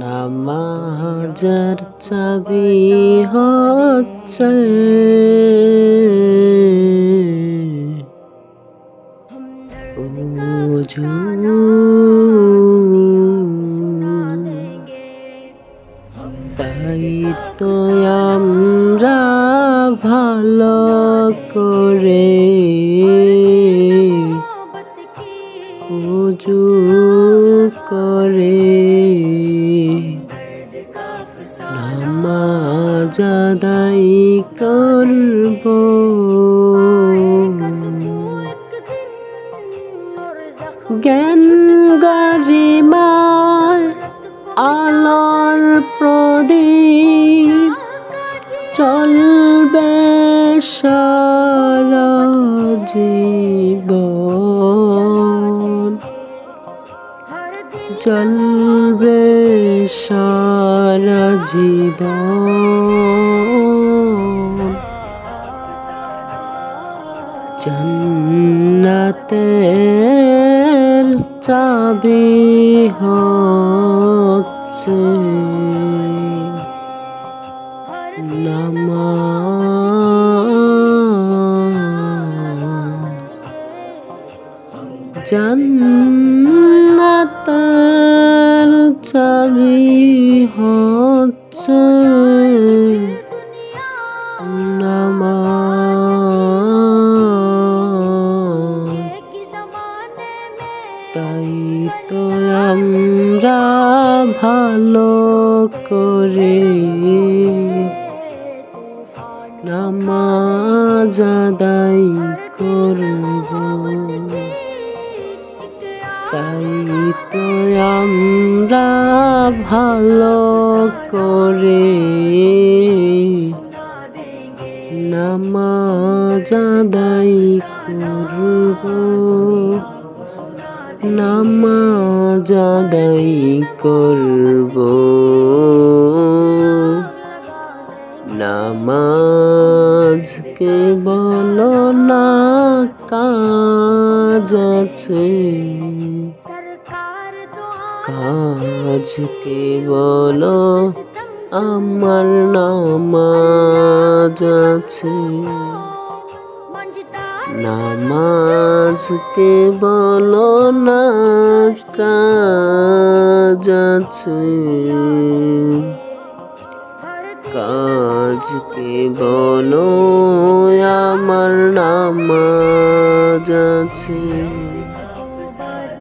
নামাজার চাবি হচ্ছে। তাই তো আমরা ভালো করে উজু করে নামাজ আদায় করব জ্ঞান গারিমায় আলোর প্রদীপ চলবে সারা জীবন চলবে সারা জীবন। জন্নাতের চাবি হচ্ছে জান্নাতের চাবি তাই তো আমরা ভালো করে নামাজ আদায় করব তাই তো আমরা ভালো করে নামাজ আদায় করব। নামাজ আদায় করব। নামাজকে বলো না কাজ আছে। কাজকে বলো, আমার নামাজ আছে। নামাজকে বলো না, কাজ আছে। কাজকে বলো, আমার নামাজ আছে।